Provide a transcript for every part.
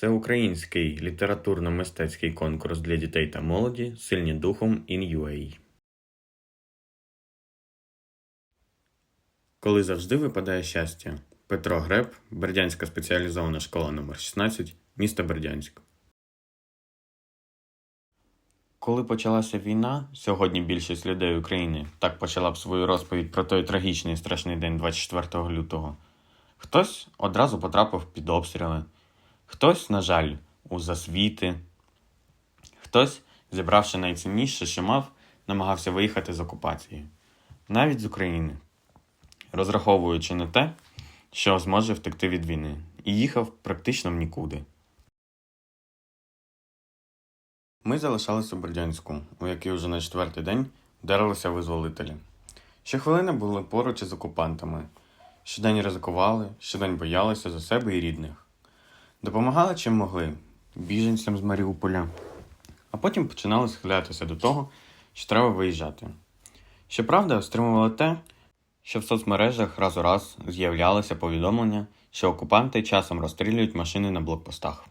Всеукраїнський літературно-мистецький конкурс для дітей та молоді Сильні духом in UA. Коли завжди випадає щастя. Петро Греб, Бердянська спеціалізована школа номер 16 місто Бердянськ. Коли почалася війна, сьогодні більшість людей України так почала б свою розповідь про той трагічний і страшний день 24 лютого. Хтось одразу потрапив під обстріли, хтось, на жаль, у засвіти, хтось, зібравши найцінніше, що мав, намагався виїхати з окупації, навіть з України, розраховуючи на те, що зможе втекти від війни, і їхав практично в нікуди. Ми залишалися у Бердянську, у який уже на четвертий день вдарилися визволителі. Щохвилини були поруч із окупантами. Щодень ризикували, щодень боялися за себе і рідних. Допомагали чим могли біженцям з Маріуполя, а потім починали схилятися до того, що треба виїжджати. Щоправда, стримувало те, що в соцмережах раз у раз з'являлися повідомлення, що окупанти часом розстрілюють машини на блокпостах.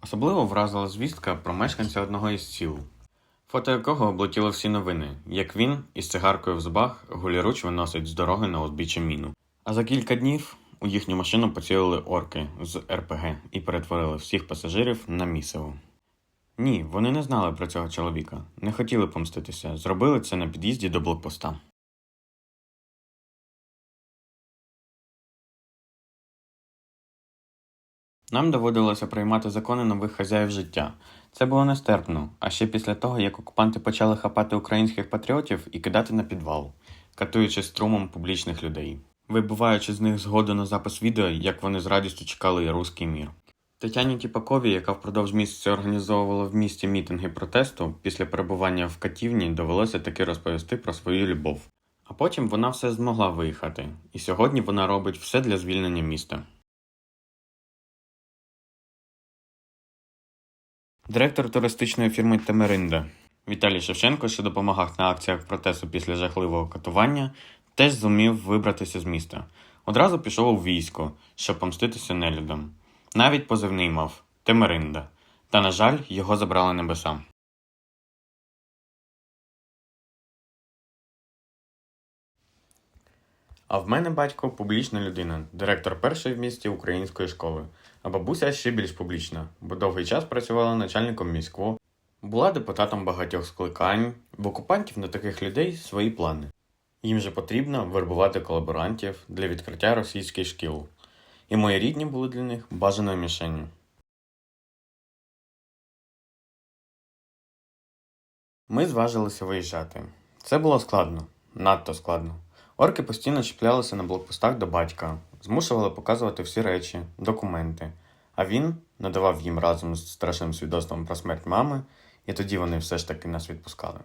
Особливо вразила звістка про мешканця одного із сіл, фото якого облетіло всі новини, як він із цигаркою в зубах голіруч виносить з дороги на узбіччя міну. А за кілька днів у їхню машину поцілили орки з РПГ і перетворили всіх пасажирів на місиво. Ні, вони не знали про цього чоловіка, не хотіли помститися, зробили це на під'їзді до блокпоста. Нам доводилося приймати закони нових хазяїв життя. Це було нестерпно, а ще після того, як окупанти почали хапати українських патріотів і кидати на підвал, катуючи струмом публічних людей, вибиваючи з них згоду на запис відео, як вони з радістю чекали руський мір. Тетяні Тіпаковій, яка впродовж місяця організовувала в місті мітинги протесту, після перебування в катівні довелося таки розповісти про свою любов. А потім вона все змогла виїхати, і сьогодні вона робить все для звільнення міста. Директор туристичної фірми Темеринда Віталій Шевченко, що допомагав на акціях протесту після жахливого катування, теж зумів вибратися з міста. Одразу пішов у військо, щоб помститися нелюдам. Навіть позивний мав Темеринда. Та, на жаль, його забрали небеса. А в мене батько публічна людина, директор першої в місті української школи, а бабуся ще більш публічна, бо довгий час працювала начальником міського, була депутатом багатьох скликань, в окупантів на таких людей свої плани. Їм же потрібно вербувати колаборантів для відкриття російських шкіл, і мої рідні були для них бажаною мішенню. Ми зважилися виїжджати. Це було складно, надто складно. Орки постійно чіплялися на блокпостах до батька, змушували показувати всі речі, документи, а він надавав їм разом з страшним свідоцтвом про смерть мами, і тоді вони все ж таки нас відпускали.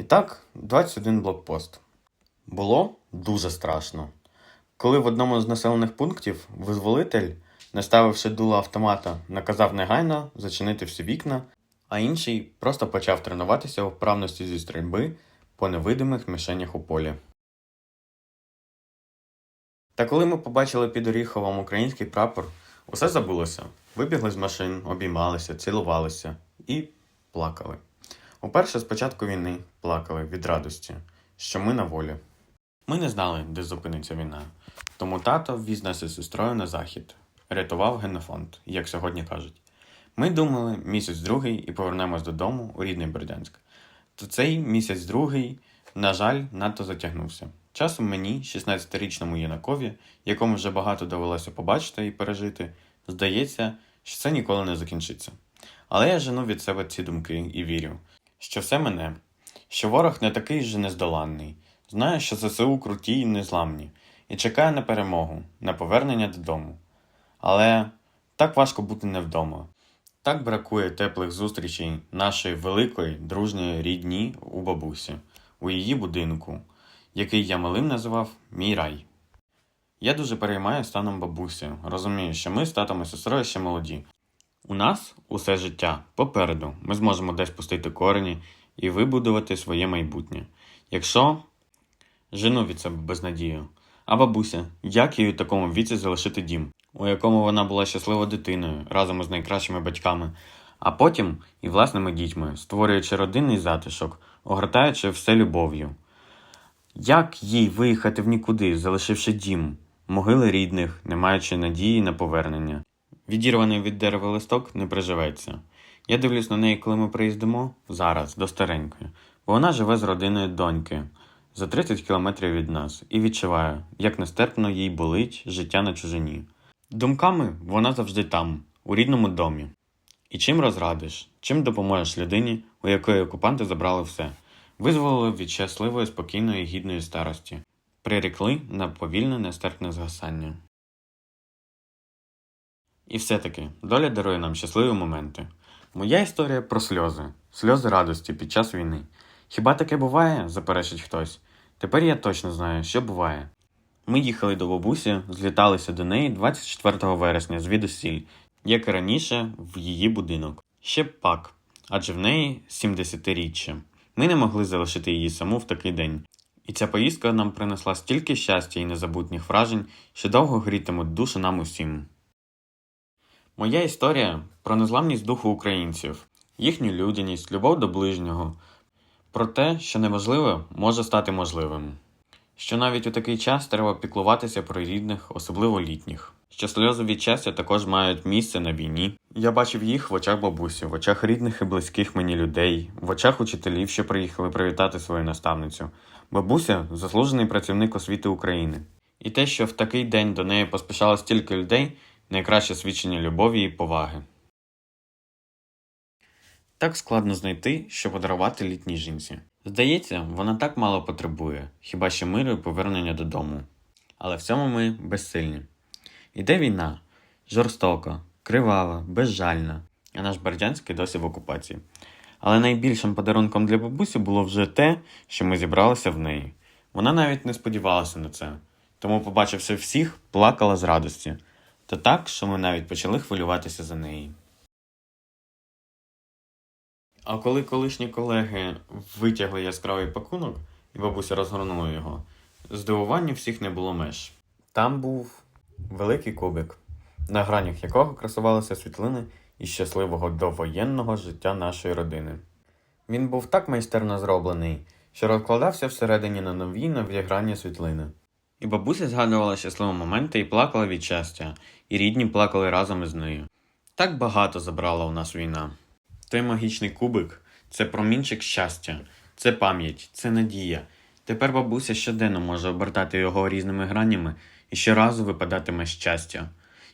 І так, 21 блокпост. Було дуже страшно. Коли в одному з населених пунктів визволитель, не ставивши дуло автомата, наказав негайно зачинити всі вікна, а інший просто почав тренуватися у вправності зі стрільби по невидимих мішенях у полі. Та коли ми побачили під Оріховом український прапор, усе забулося. Вибігли з машин, обіймалися, цілувалися і плакали. Уперше з початку війни плакали від радості, що ми на волі. Ми не знали, де зупиниться війна, тому тато ввіз нас із сестрою на захід, рятував генофонд, як сьогодні кажуть. Ми думали місяць другий і повернемось додому у рідний Бердянськ. То цей місяць другий, на жаль, надто затягнувся. Часом мені, 16-річному юнакові, якому вже багато довелося побачити і пережити, здається, що це ніколи не закінчиться. Але я жену від себе ці думки і вірю, що все мене, що ворог не такий же нездоланний, знає, що ЗСУ круті і незламні, і чекає на перемогу, на повернення додому. Але так важко бути не вдома. Так бракує теплих зустрічей нашої великої, дружньої рідні у бабусі, у її будинку, який я малим називав мій рай. Я дуже переймаю станом бабусі, розумію, що ми з татом і сестрою ще молоді. У нас усе життя попереду. Ми зможемо десь пустити корені і вибудувати своє майбутнє. Якщо жену від себе безнадію. А бабуся, як їй у такому віці залишити дім, у якому вона була щасливою дитиною разом із найкращими батьками, а потім і власними дітьми, створюючи родинний затишок, огортаючи все любов'ю. Як їй виїхати в нікуди, залишивши дім, могили рідних, не маючи надії на повернення? Відірваний від дерева листок не приживеться. Я дивлюсь на неї, коли ми приїздимо зараз, до старенької, бо вона живе з родиною доньки за 30 кілометрів від нас і відчуваю, як нестерпно їй болить життя на чужині. Думками вона завжди там, у рідному домі. І чим розрадиш, чим допоможеш людині, у якої окупанти забрали все, визволили від щасливої, спокійної, гідної старості, прирекли на повільне нестерпне згасання. І все-таки доля дарує нам щасливі моменти. Моя історія про сльози, сльози радості під час війни. Хіба таке буває? заперечить хтось. Тепер я точно знаю, що буває. Ми їхали до бабусі, зліталися до неї 24 вересня звідусіль, як і раніше, в її будинок. Ще пак, адже в неї 70-річчя. Ми не могли залишити її саму в такий день. І ця поїздка нам принесла стільки щастя і незабутніх вражень, що довго грітимуть душу нам усім. Моя історія про незламність духу українців, їхню людяність, любов до ближнього, про те, що неможливе може стати можливим. Що навіть у такий час треба піклуватися про рідних, особливо літніх. Що сльози від також мають місце на війні. Я бачив їх в очах бабусі, в очах рідних і близьких мені людей, в очах учителів, що приїхали привітати свою наставницю. Бабуся заслужений працівник освіти України. І те, що в такий день до неї поспішало стільки людей, найкраще свідчення любові і поваги. Так складно знайти, що подарувати літній жінці. Здається, вона так мало потребує, хіба що миру і повернення додому. Але в цьому ми безсильні. Іде війна жорстока, кривава, безжальна, а наш Бердянський досі в окупації. Але найбільшим подарунком для бабусі було вже те, що ми зібралися в неї. Вона навіть не сподівалася на це, тому, побачивши всіх, плакала з радості, та так, що ми навіть почали хвилюватися за неї. А коли колишні колеги витягли яскравий пакунок, і бабуся розгорнула його, здивуванню всіх не було меж. Там був великий кубик, на гранях якого красувалися світлини із щасливого довоєнного життя нашої родини. Він був так майстерно зроблений, що розкладався всередині на нові грані світлини. І бабуся згадувала щасливі моменти і плакала від щастя, і рідні плакали разом із нею. Так багато забрала у нас війна. Той магічний кубик це промінчик щастя, це пам'ять, це надія. Тепер бабуся щоденно може обертати його різними гранями і щоразу випадатиме щастя.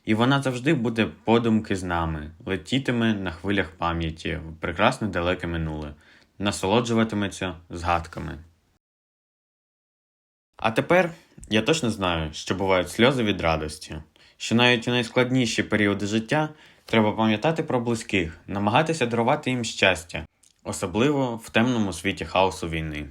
І вона завжди буде подумки з нами, летітиме на хвилях пам'яті в прекрасне далеке минуле, насолоджуватиметься згадками. А тепер я точно знаю, що бувають сльози від радості, що навіть у найскладніші періоди життя треба пам'ятати про близьких, намагатися дарувати їм щастя, особливо в темному світі хаосу війни.